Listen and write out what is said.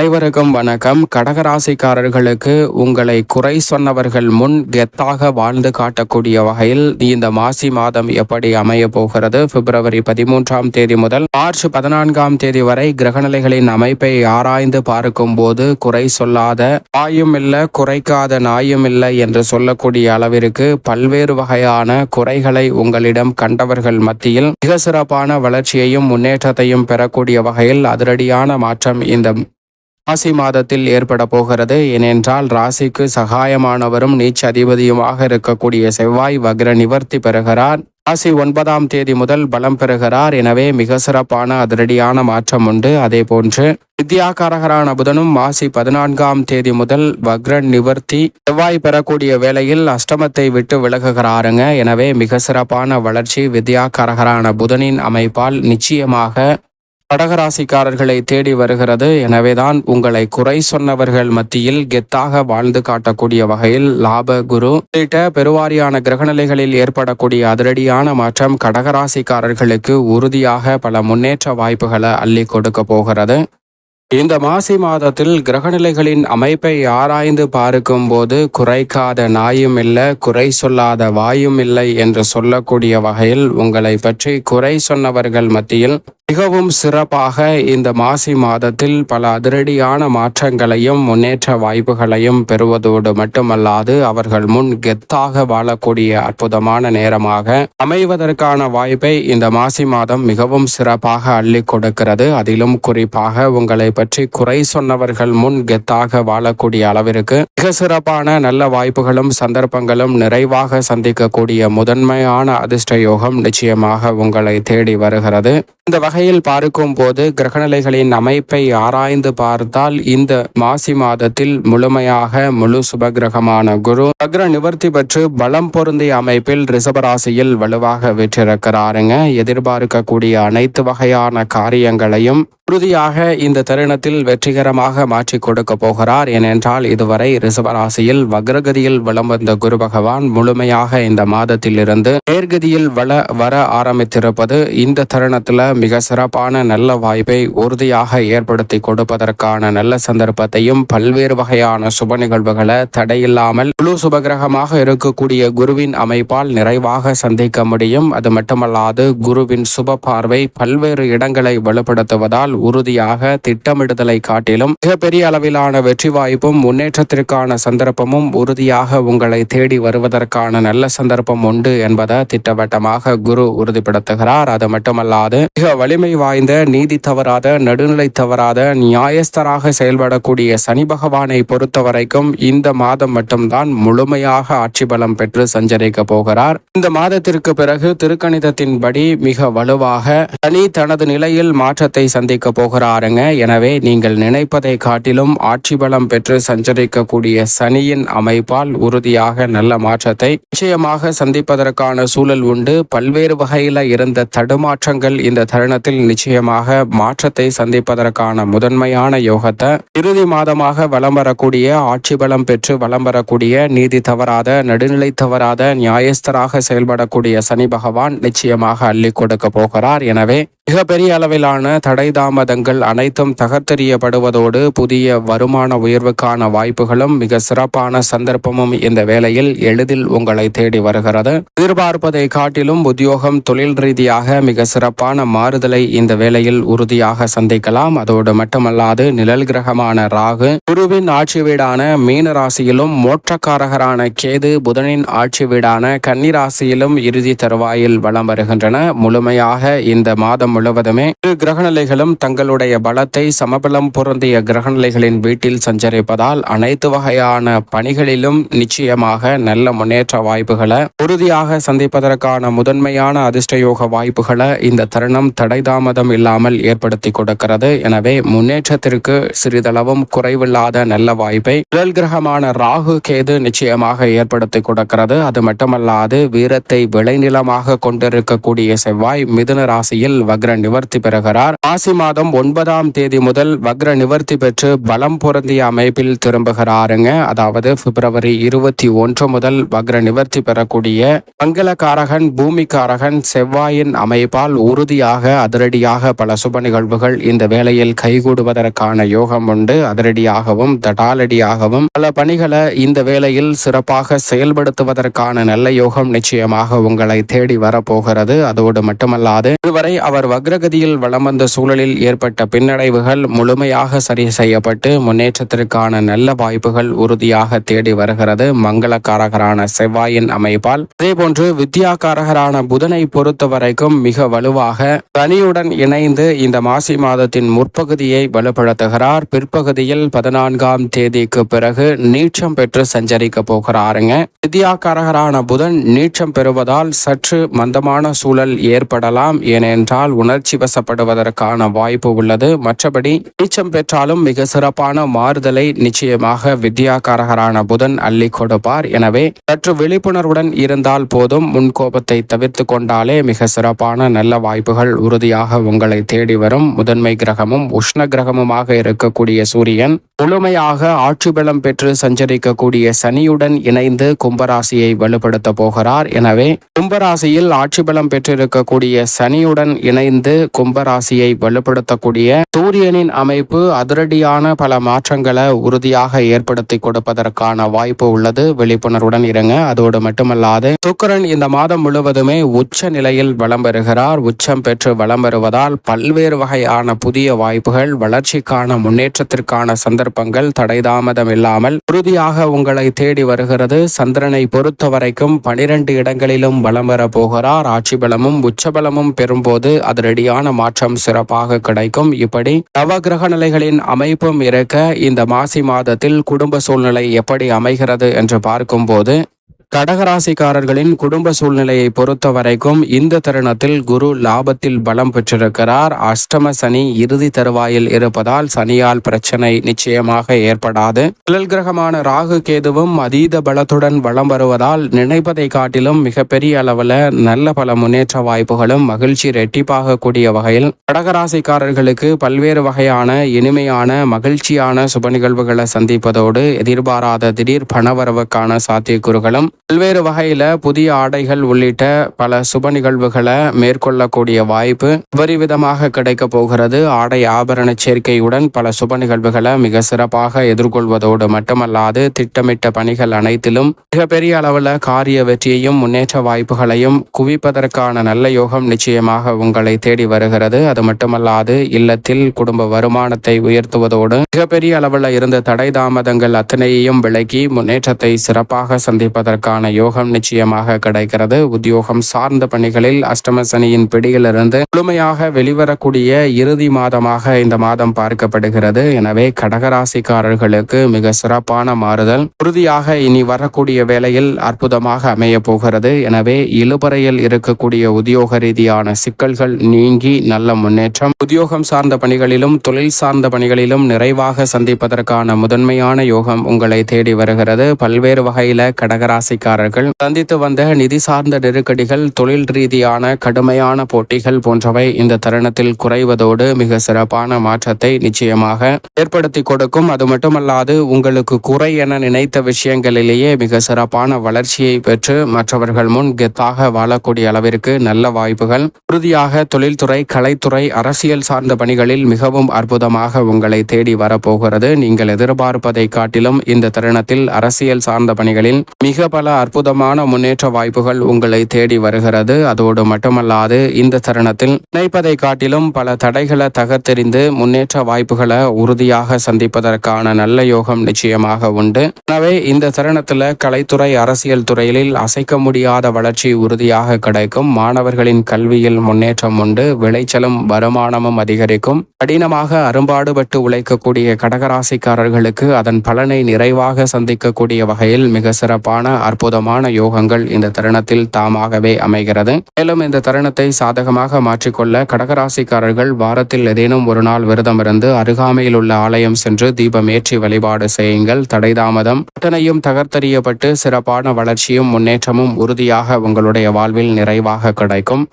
அனைவருக்கும் வணக்கம். கடகராசிக்காரர்களுக்கு உங்களை குறை சொன்னவர்கள் முன் கெத்தாக வாழ்ந்து காட்டக்கூடிய வகையில் இந்த மாசி மாதம் எப்படி அமைய போகிறது? பிப்ரவரி பதிமூன்றாம் தேதி முதல் மார்ச் பதினான்காம் தேதி வரை கிரகநிலைகளின் அமைப்பை ஆராய்ந்து பார்க்கும் போது குறை சொல்லாத நாயும் இல்ல குறைக்காத நாயும் இல்லை என்று சொல்லக்கூடிய அளவிற்கு பல்வேறு வகையான குறைகளை உங்களிடம் கண்டவர்கள் மத்தியில் மிக சிறப்பான வளர்ச்சியையும் முன்னேற்றத்தையும் பெறக்கூடிய வகையில் அதிரடியான மாற்றம் இந்த ராசி மாதத்தில் ஏற்பட போகிறது. ஏனென்றால் ராசிக்கு சகாயமானவரும் நீச்ச அதிபதியுமாக இருக்கக்கூடிய செவ்வாய் வக்ர நிவர்த்தி பெறுகிறார். ராசி ஒன்பதாம் தேதி முதல் பலம் பெறுகிறார். எனவே மிக சிறப்பான அதிரடியான மாற்றம் உண்டு. அதே போன்று வித்யாகாரகரான புதனும் மாசி பதினான்காம் தேதி முதல் வக்ர நிவர்த்தி செவ்வாய் பெறக்கூடிய வேளையில் அஷ்டமத்தை விட்டு விலகுகிறாருங்க. எனவே மிக சிறப்பான வளர்ச்சி வித்யாகாரகரான புதனின் அமைப்பால் நிச்சயமாக கடகராசிக்காரர்களை தேடி வருகிறது. எனவேதான் உங்களை குறை சொன்னவர்கள் மத்தியில் கெத்தாக வாழ்ந்து காட்டக்கூடிய வகையில் லாப குரு. உள்ளிட்ட பெருவாரியான கிரகநிலைகளில் ஏற்படக்கூடிய அதிரடியான மாற்றம் கடகராசிக்காரர்களுக்கு உறுதியாக பல முன்னேற்ற வாய்ப்புகளை அள்ளி கொடுக்க போகிறது. இந்த மாசி மாதத்தில் கிரகநிலைகளின் அமைப்பை ஆராய்ந்து பார்க்கும் போது குறைக்காத நாயும் இல்லை குறை சொல்லாத வாயும் இல்லை என்று சொல்லக்கூடிய வகையில் உங்களை பற்றி குறை சொன்னவர்கள் மத்தியில் மிகவும் சிறப்பாக இந்த மாசி மாதத்தில் பல அதிரடியான மாற்றங்களையும் முன்னேற்ற வாய்ப்புகளையும் பெறுவதோடு மட்டுமல்லாது அவர்கள் முன் கெத்தாக வாழக்கூடிய அற்புதமான நேரமாக அமைவதற்கான வாய்ப்பை இந்த மாசி மாதம் மிகவும் சிறப்பாக அள்ளி கொடுக்கிறது. அதிலும் குறிப்பாக உங்களை பற்றி குறை சொன்னவர்கள் முன் கெத்தாக வாழக்கூடிய அளவிற்கு மிக சிறப்பான நல்ல வாய்ப்புகளும் சந்தர்ப்பங்களும் நிறைவாக சந்திக்கக்கூடிய முதன்மையான அதிர்ஷ்ட யோகம் நிச்சயமாக உங்களை தேடி வருகிறது. இந்த வகையில் பார்க்கும் போது கிரகநிலைகளின் அமைப்பை ஆராய்ந்து பார்த்தால் இந்த மாசி மாதத்தில் முழுமையாக முழு சுபகிரகமான குரு அக்ர நிவர்த்தி பெற்று பலம் பொருந்திய அமைப்பில் ரிசபராசியில் வலுவாக வெற்றிருக்கிறாருங்க. எதிர்பார்க்கக்கூடிய அனைத்து வகையான காரியங்களையும் உறுதியாக இந்த தருணத்தில் வெற்றிகரமாக மாற்றி கொடுக்க போகிறார். ஏனென்றால் இதுவரை ரிசவராசியில் வக்ரகதியில் வலம் வந்த குரு பகவான் முழுமையாக இந்த மாதத்தில் இருந்து நேர்கதியில் வள வர ஆரம்பித்திருப்பது இந்த தருணத்துல மிக சிறப்பான நல்ல வாய்ப்பை உறுதியாக ஏற்படுத்தி கொடுப்பதற்கான நல்ல சந்தர்ப்பத்தையும் பல்வேறு வகையான சுப நிகழ்வுகளை தடையில்லாமல் முழு சுபகிரகமாக இருக்கக்கூடிய குருவின் அமைப்பால் நிறைவாக சந்திக்க முடியும். அது மட்டுமல்லாது குருவின் சுப பார்வை பல்வேறு இடங்களை வலுப்படுத்துவதால் உறுதியாக திட்டமிடுதலை காட்டிலும் மிகப்பெரிய அளவிலான வெற்றி வாய்ப்பும் முன்னேற்றத்திற்கான சந்தர்ப்பமும் உறுதியாக உங்களை தேடி வருவதற்கான நல்ல சந்தர்ப்பம் உண்டு என்பதை திட்டவட்டமாக குரு உறுதிப்படுத்துகிறார். அது மட்டுமல்லாது மிக வலிமை வாய்ந்த நீதி தவறாத நடுநிலை தவறாத நியாயஸ்தராக செயல்படக்கூடிய சனி பகவானை பொறுத்த வரைக்கும் இந்த மாதம் மட்டும்தான் முழுமையாக ஆட்சி பலம் பெற்று சஞ்சரிக்க போகிறார். இந்த மாதத்திற்கு பிறகு திருக்கணிதத்தின்படி மிக வலுவாக சனி தனது நிலையில் மாற்றத்தை சந்திக்க போகிறாருங்க. எனவே நீங்கள் நினைப்பதை காட்டிலும் ஆட்சி பலம் பெற்று சஞ்சரிக்கக்கூடிய சனியின் அமைப்பால் உறுதியாக நல்ல மாற்றத்தை நிச்சயமாக சந்திப்பதற்கான சூழல் உண்டு. பல்வேறு வகையில இருந்த தடுமாற்றங்கள் இந்த தருணத்தில் நிச்சயமாக மாற்றத்தை சந்திப்பதற்கான முதன்மையான யோகத்தை இறுதி மாதமாக வலம் வரக்கூடிய ஆட்சி பலம் பெற்று வலம் வரக்கூடிய நீதி தவறாத நடுநிலை தவறாத நியாயஸ்தராக செயல்படக்கூடிய சனி பகவான் நிச்சயமாக அள்ளி கொடுக்க போகிறார். எனவே மிகப்பெரிய அளவிலான தடை தாமதங்கள் அனைத்தும் தகர்த்தெறியப்படுவதோடு புதிய வருமான உயர்வுக்கான வாய்ப்புகளும் மிக சிறப்பான சந்தர்ப்பமும் இந்த வேளையில் எளிதில் உங்களை தேடி வருகிறது. எதிர்பார்ப்பதை காட்டிலும் உத்தியோகம் தொழில் ரீதியாக மிக சிறப்பான மாறுதலை இந்த வேளையில் உறுதியாக சந்திக்கலாம். அதோடு மட்டுமல்லாது நிழல் கிரகமான ராகு குருவின் ஆட்சி வீடான மீன ராசியிலும் மோற்றக்காரகரான கேது புதனின் ஆட்சி வீடான கன்னி ராசியிலும் இறுதி தருவாயில் வலம் வருகின்றன. முழுமையாக இந்த மாதம் முழுவதுமே இரு கிரகநிலைகளும் தங்களுடைய பலத்தை சமபலம் பொருந்திய கிரகநிலைகளின் வீட்டில் சஞ்சரிப்பதால் அனைத்து வகையான பணிகளிலும் நிச்சயமாக நல்ல முன்னேற்ற வாய்ப்புகளை உறுதியாக சந்திப்பதற்கான முதன்மையான அதிர்ஷ்டயோக வாய்ப்புகளை இந்த தருணம் தடை தாமதம் இல்லாமல் ஏற்படுத்தி கொடுக்கிறது. எனவே முன்னேற்றத்திற்கு சிறிதளவும் குறைவில்லாத நல்ல வாய்ப்பை முதல் கிரகமான ராகு கேது நிச்சயமாக ஏற்படுத்தி கொடுக்கிறது. அது மட்டுமல்லாது வீரத்தை விளைநிலமாக கொண்டிருக்கக்கூடிய செவ்வாய் மிதுன ராசியில் வக்ர வக்ர நிவர்த்தி பெறுகிறார். மாசி மாதம் ஒன்பதாம் தேதி முதல் வக்ர நிவர்த்தி பெற்று பலம் பொருந்திய அமைப்பில் திரும்புகிறாருங்க. அதாவது பிப்ரவரி இருபத்தி ஒன்று முதல் வக்ர நிவர்த்தி பெறக்கூடிய மங்களக்காரகன் பூமிக்காரகன் செவ்வாயின் அமைப்பால் உறுதியாக அதிரடியாக பல சுப நிகழ்வுகள் இந்த வேளையில் கைகூடுவதற்கான யோகம் உண்டு. அதிரடியாகவும் தடாலடியாகவும் பல பணிகளை இந்த வேளையில் சிறப்பாக செயல்படுத்துவதற்கான நல்ல யோகம் நிச்சயமாக உங்களை தேடி வரப்போகிறது. அதோடு மட்டுமல்லாது இதுவரை அவர் வக்ரகதியில் வளம் வந்த சூழலில் ஏற்பட்ட பின்னடைவுகள் முழுமையாக சரி செய்யப்பட்டு முன்னேற்றத்திற்கான நல்ல வாய்ப்புகள் உறுதியாக தேடி வருகிறது. மங்களக்காரகரான செவ்வாயின் அமைப்பால். அதேபோன்று வித்யாகாரகரான புதனை பொறுத்த வரைக்கும் மிக வலுவாக சனியுடன் இணைந்து இந்த மாசி மாதத்தின் முற்பகுதியை வலுப்படுத்துகிறார். பிற்பகுதியில் பதினான்காம் தேதிக்கு பிறகு நீச்சம் பெற்று சஞ்சரிக்க போகிறாருங்க. வித்யாகாரகரான புதன் நீச்சம் பெறுவதால் சற்று மந்தமான சூழல் ஏற்படலாம். ஏனென்றால் உணர்ச்சி வசப்படுவதற்கான வாய்ப்பு உள்ளது. மற்றபடி நீச்சம் பெற்றாலும் மிக சிறப்பான மாறுதலை நிச்சயமாக வித்யாகாரகரான புதன் அள்ளி கொடுப்பார். எனவே சற்று விழிப்புணர்வுடன் இருந்தால் போதும். முன்கோபத்தை தவிர்த்து கொண்டாலே மிக சிறப்பான நல்ல வாய்ப்புகள் உறுதியாக உங்களை தேடி வரும். முதன்மை கிரகமும் உஷ்ண கிரகமுமாக இருக்கக்கூடிய சூரியன் முழுமையாக ஆட்சி பலம் பெற்று சஞ்சரிக்கக்கூடிய சனியுடன் இணைந்து கும்பராசியை வலுப்படுத்த போகிறார். எனவே கும்பராசியில் ஆட்சி பலம் பெற்றிருக்கக்கூடிய சனியுடன் இணைந்து கும்பராசியை வலுப்படுத்தக்கூடிய சூரியனின் அமைப்பு அதிரடியான பல மாற்றங்களை உறுதியாக ஏற்படுத்தி கொடுப்பதற்கான வாய்ப்பு உள்ளது. விழிப்புணர்வுடன் இருங்க. அதோடு மட்டுமல்லாது சுக்கரன் இந்த மாதம் முழுவதுமே உச்ச நிலையில் வளம் பெறுகிறார். உச்சம் பெற்று வளம் வருவதால் பல்வேறு வகையான புதிய வாய்ப்புகள் வளர்ச்சிக்கான முன்னேற்றத்திற்கான சந்தர்ப்பங்கள் தடைதாமதம் இல்லாமல் உறுதியாக உங்களை தேடி வருகிறது. சந்திரனை பொறுத்த வரைக்கும் பனிரெண்டு இடங்களிலும் வலம் வர போகிறார். ஆட்சி பலமும் உச்சபலமும் பெறும்போது அதிரடியான மாற்றம் சிறப்பாக கிடைக்கும். இப்படி நவகிரக நிலைகளின் அமைப்பும் இருக்க இந்த மாசி மாதத்தில் குடும்ப சூழ்நிலை எப்படி அமைகிறது என்று பார்க்கும்போது கடகராசிக்காரர்களின் குடும்ப சூழ்நிலையை பொறுத்த வரைக்கும் இந்த தருணத்தில் குரு லாபத்தில் பலம் பெற்றிருக்கிறார். அஷ்டம சனி இறுதி தருவாயில் இருப்பதால் சனியால் பிரச்சனை நிச்சயமாக ஏற்படாது. கிழல் கிரகமான ராகு கேதுவும் அதீத பலத்துடன் வளம் வருவதால் நினைப்பதை காட்டிலும் மிகப்பெரிய அளவில் நல்ல பல முன்னேற்ற வாய்ப்புகளும் மகிழ்ச்சி ரெட்டிப்பாக கூடிய வகையில் கடகராசிக்காரர்களுக்கு பல்வேறு வகையான இனிமையான மகிழ்ச்சியான சுப நிகழ்வுகளை சந்திப்பதோடு எதிர்பாராத திடீர் பணவரவுக்கான சாத்தியக்கூறுகளும் பல்வேறு வகையில புதிய ஆடைகள் உள்ளிட்ட பல சுப நிகழ்வுகளை மேற்கொள்ளக்கூடிய வாய்ப்பு விபரிவிதமாக கிடைக்க போகிறது. ஆடை ஆபரண சேர்க்கையுடன் பல சுப நிகழ்வுகளை மிக சிறப்பாக எதிர்கொள்வதோடு மட்டுமல்லாது திட்டமிட்ட பணிகள் அனைத்திலும் மிகப்பெரிய அளவில் காரிய வெற்றியையும் முன்னேற்ற வாய்ப்புகளையும் குவிப்பதற்கான நல்ல யோகம் நிச்சயமாக உங்களை தேடி வருகிறது. அது மட்டுமல்லாது இல்லத்தில் குடும்ப வருமானத்தை உயர்த்துவதோடு மிகப்பெரிய அளவில் இருந்த தடை தாமதங்கள் அத்தனையையும் விலக்கி முன்னேற்றத்தை சிறப்பாக சந்திப்பதற்கான யோகம் நிச்சயமாக கிடைக்கிறது. உத்தியோகம் சார்ந்த பணிகளில் அஷ்டம சனியின் பிடியிலிருந்து முழுமையாக வெளிவரக்கூடிய இறுதி மாதமாக இந்த மாதம் பார்க்கப்படுகிறது. எனவே கடகராசிக்காரர்களுக்கு மிக சிறப்பான மாறுதல். உறுதியாக இனி வரக்கூடிய வேளையில் அற்புதமாக அமைய போகிறது. எனவே இழுபறையில் இருக்கக்கூடிய உத்தியோக ரீதியான சிக்கல்கள் நீங்கி நல்ல முன்னேற்றம். உத்தியோகம் சார்ந்த பணிகளிலும் தொழில் சார்ந்த பணிகளிலும் நிறைவாக சந்திப்பதற்கான முதன்மையான யோகம் உங்களை தேடி வருகிறது. பல்வேறு வகையில கடகராசிக்காரர்கள் சந்தித்து வந்த நிதி சார்ந்த நெருக்கடிகள் தொழில் ரீதியான கடுமையான போட்டிகள் போன்றவை இந்த தருணத்தில் குறைவதோடு மிக சிறப்பான மாற்றத்தை நிச்சயமாக ஏற்படுத்தி கொடுக்கும். அது மட்டுமல்லாது உங்களுக்கு குறை என நினைத்த விஷயங்களிலேயே மிக சிறப்பான வளர்ச்சியை பெற்று மற்றவர்கள் முன் கெத்தாக வாழக்கூடிய அளவிற்கு நல்ல வாய்ப்புகள். உறுதியாக தொழில்துறை கலைத்துறை அரசியல் சார்ந்த பணிகளில் மிகவும் அற்புதமாக உங்களை தேடி வரப்போகிறது. நீங்கள் எதிர்பார்ப்பதை காட்டிலும் இந்த தருணத்தில் அரசியல் சார்ந்த பணிகளில் மிக பல அற்புதமான முன்னேற்ற வாய்ப்புகள் உங்களை தேடி வருகிறது. அதோடு மட்டுமல்லாது இந்த தருணத்தில் நினைப்பதை காட்டிலும் பல தடைகளை தகர்த்தெறிந்து முன்னேற்ற வாய்ப்புகளை உறுதியாக சந்திப்பதற்கான நல்ல யோகம் நிச்சயமாக உண்டு. எனவே இந்த தருணத்தில் கலைத்துறை அரசியல் துறையில் அசைக்க முடியாத வளர்ச்சி உறுதியாக கிடைக்கும். மாணவர்களின் கல்வியில் முன்னேற்றம் உண்டு. விளைச்சலும் வருமானமும் அதிகரிக்கும். கடினமாக அரும்பாடுபட்டு உழைக்கக்கூடிய கடகராசிக்காரர்களுக்கு அதன் பலனை நிறைவாக சந்திக்கக்கூடிய வகையில் மிக சிறப்பான அற்புத அற்புதமான யோகங்கள் இந்த தருணத்தில் தாமாகவே அமைகிறது. மேலும் இந்த தருணத்தை சாதகமாக மாற்றிக்கொள்ள கடகராசிக்காரர்கள் வாரத்தில் ஏதேனும் ஒரு நாள் விரதம் இருந்து அருகாமையில் உள்ள ஆலயம் சென்று தீபம் ஏற்றி வழிபாடு செய்யுங்கள். தடைதாமதம் அத்தனையும் தகர்த்தறியப்பட்டு சிறப்பான வளர்ச்சியும் முன்னேற்றமும் உறுதியாக உங்களுடைய வாழ்வில் நிறைவாக கிடைக்கும்.